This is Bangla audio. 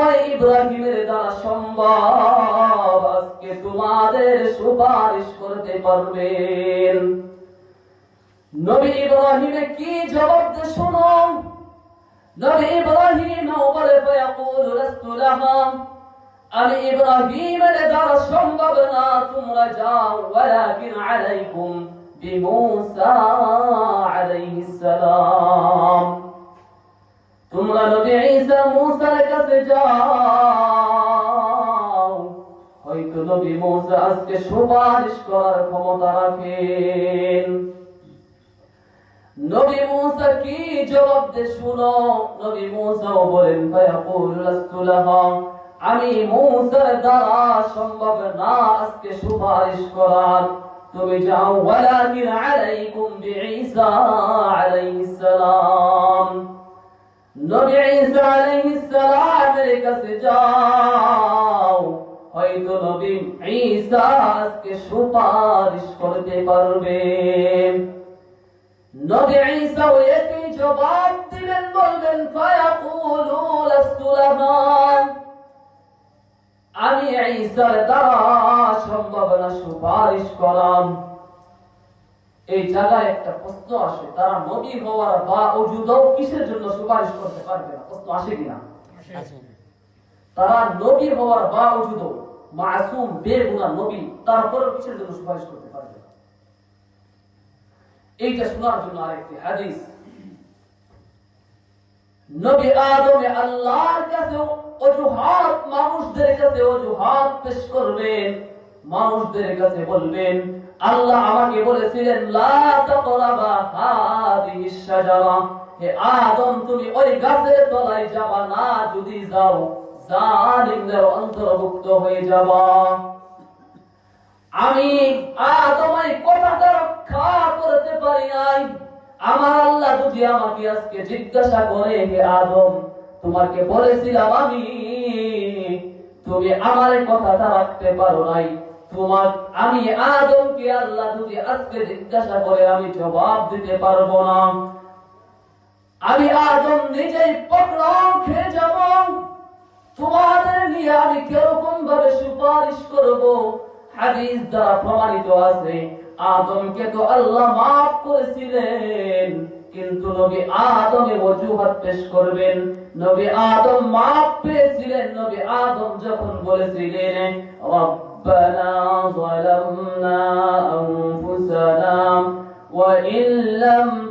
ওই ইব্রাহিমের দ্বারা নবী নবী বলে, ফায়াকুল আমি ইব্রাহিমের দ্বারা সম্ভব না, তোমরা যাও। ওয়ালাকিন আলাইকুম বিমূসা আলাইহিস সালাম। মুসা সুপারিশ করার ক্ষমতা রাখেন। নবী মুসা কি জবাব দে শুনো? নবী মুসাও বলেন ফায়াকুল লাস্তু আমি মুসার দ্বারা সম্ভব না আজকে সুপারিশ করার। তুমি যাও ওয়ালাকিন আলাইকুম বিঈসা আলাইহিস সালাম। নবী ঈসা আলাইহিস সালামের কাছে যাও, হয়তো নবী ঈসা আজকে সুপারিশ করতে পারবেন নবী ঈসা একই জবাব দিবেন বলবেন ফায়াকুলু লাস্তু লাহা আমি ঈসার দ্বারা সম্ভব না সুপারিশ করাম। এই জায়গায় একটা প্রশ্ন আসে তারা নবী হওয়ার বা অজুদও কিসের জন্য সুপারিশ করতে পারবে না? প্রশ্ন আসে কিনা? তারা নবী হওয়ার বা অজুদও মাসুম বেগুনা নবী তারপরেও কিসের জন্য সুপারিশ করতে পারবে না? এইটা শোনার জন্য আরেকটি হাদিস। নবী আদমে আল্লাহর কাছে অজুহাত মানুষদের কাছে অজুহাত পেশ করবেন। মানুষদের কাছে বলবেন, আল্লাহ আমাকে বলেছিলেন হে আদম, তুমি ওই গাছের তলায় যাবা না, যদি যাও, জালিমদের অন্তর্ভুক্ত হয়ে যাবা। আমি আদম এই কথাটা রক্ষা করতে পারি নাই। আমার আল্লাহ যদি আমাকে আজকে জিজ্ঞাসা করে, হে আদম, তোমাকে বলেছিলাম আমি, তুমি আমার কথাটা রাখতে পারো নাই? তোমার আমি আদমকে আল্লাহ যদি আজকে জিজ্ঞাসা করে, আমি জবাব দিতে পারব না। আমি আদম নিজেই পকড়াও খেয়ে যাব। তোমাদের নিয়ে আমি কীরকম ভাবে সুপারিশ করব? হাদিস দ্বারা প্রমাণিত আছে, আদমকে তো আল্লাহ মাফ করেছিলেন, কিন্তু নবী আদমে অজুহাত পেশ করবেন। নবী আদম মাফ পেয়েছিলেন, নবী আদম যখন বলেছিলেন ربنا ظلمنا أنفسنا وإن لم